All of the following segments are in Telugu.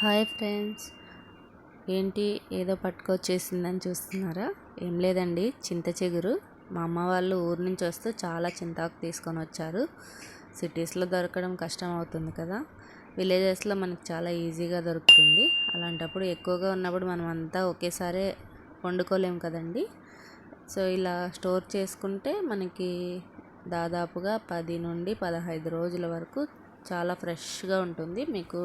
Hi friends. ఏంటి ఏదో పట్టుకొచ్చేసిందని చూస్తున్నారా? ఏం లేదండి చింత చిగురు. మా అమ్మ వాళ్ళు ఊరు నుంచి వస్తూ చాలా చింతాకు తీసుకొని వచ్చారు. సిటీస్లో దొరకడం కష్టం అవుతుంది కదా. విలేజెస్లో మనకు చాలా ఈజీగా దొరుకుతుంది. అలాంటప్పుడు ఎక్కువగా ఉన్నప్పుడు మనం అంతా ఒకేసారి వండుకోలేం కదండి. సో ఇలా స్టోర్ చేసుకుంటే మనకి దాదాపుగా పది నుండి పదహైదు రోజుల వరకు చాలా ఫ్రెష్గా ఉంటుంది. మీకు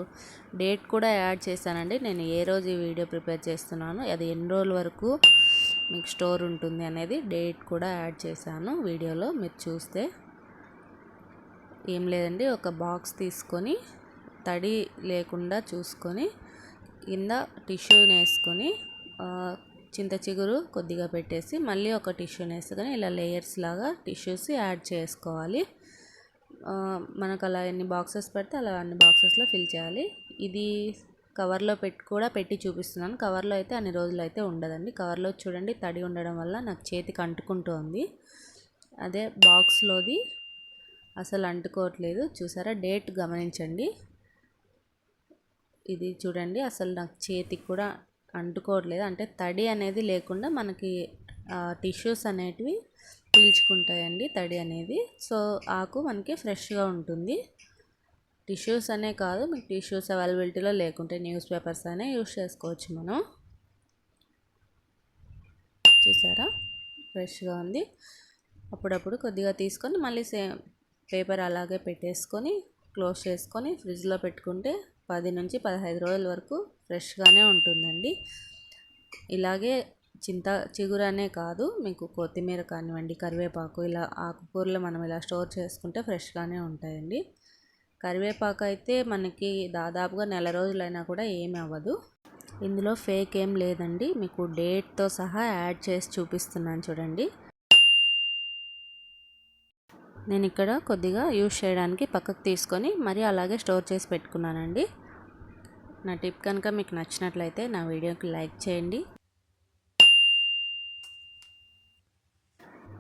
డేట్ కూడా యాడ్ చేశానండి. నేను ఏ రోజు ఈ వీడియో ప్రిపేర్ చేస్తున్నాను అది ఎన్ని రోజుల వరకు మీకు స్టోర్ ఉంటుంది అనేది డేట్ కూడా యాడ్ చేశాను వీడియోలో. మీరు చూస్తే ఏం లేదండి. ఒక బాక్స్ తీసుకొని తడి లేకుండా చూసుకొని కింద టిష్యూని వేసుకొని చింత చిగురు కొద్దిగా పెట్టేసి మళ్ళీ ఒక టిష్యూని వేసుకొని ఇలా లేయర్స్ లాగా టిష్యూస్ యాడ్ చేసుకోవాలి. మనకు అలా ఎన్ని బాక్సెస్ పెడితే అలా అన్ని బాక్సెస్లో ఫిల్ చేయాలి. ఇది కవర్లో పెట్టి కూడా పెట్టి చూపిస్తున్నాను. కవర్లో అయితే అన్ని రోజులు అయితే ఉండదండి. కవర్లో చూడండి తడి ఉండడం వల్ల నాకు చేతికి అంటుకుంటుంది. అదే బాక్స్లోది అసలు అంటుకోవట్లేదు. చూసారా? డేట్ గమనించండి. ఇది చూడండి అసలు నాకు చేతికి కూడా అంటుకోవట్లేదు. అంటే తడి అనేది లేకుండా మనకి టిష్యూస్ అనేటివి పీల్చుకుంటాయండి తడి అనేది. సో ఆకు మనకి ఫ్రెష్గా ఉంటుంది. టిష్యూస్ అనే కాదు మీకు టిష్యూస్ అవైలబిలిటీలో లేకుంటే న్యూస్ పేపర్స్ అనే యూస్ చేసుకోవచ్చు మనం. చూసారా? ఫ్రెష్గా ఉంది. అప్పుడప్పుడు కొద్దిగా తీసుకొని మళ్ళీ సేమ్ పేపర్ అలాగే పెట్టేసుకొని క్లోజ్ చేసుకొని ఫ్రిడ్జ్లో పెట్టుకుంటే పది నుంచి పదహైదు రోజుల వరకు ఫ్రెష్గానే ఉంటుందండి. ఇలాగే చింత చిగురు అనే కాదు మీకు కొత్తిమీర కానివ్వండి కరివేపాకు ఇలా ఆకుకూరలు మనం ఇలా స్టోర్ చేసుకుంటే ఫ్రెష్గానే ఉంటాయండి. కరివేపాకు అయితే మనకి దాదాపుగా నెల రోజులైనా కూడా ఏమి అవ్వదు. ఇందులో ఫేక్ ఏం లేదండి. మీకు డేట్తో సహా యాడ్ చేసి చూపిస్తున్నాను చూడండి. నేను ఇక్కడ కొద్దిగా యూస్ చేయడానికి పక్కకు తీసుకొని మరి అలాగే స్టోర్ చేసి పెట్టుకున్నానండి. నా టిప్ కనుక మీకు నచ్చినట్లయితే నా వీడియోకి లైక్ చేయండి.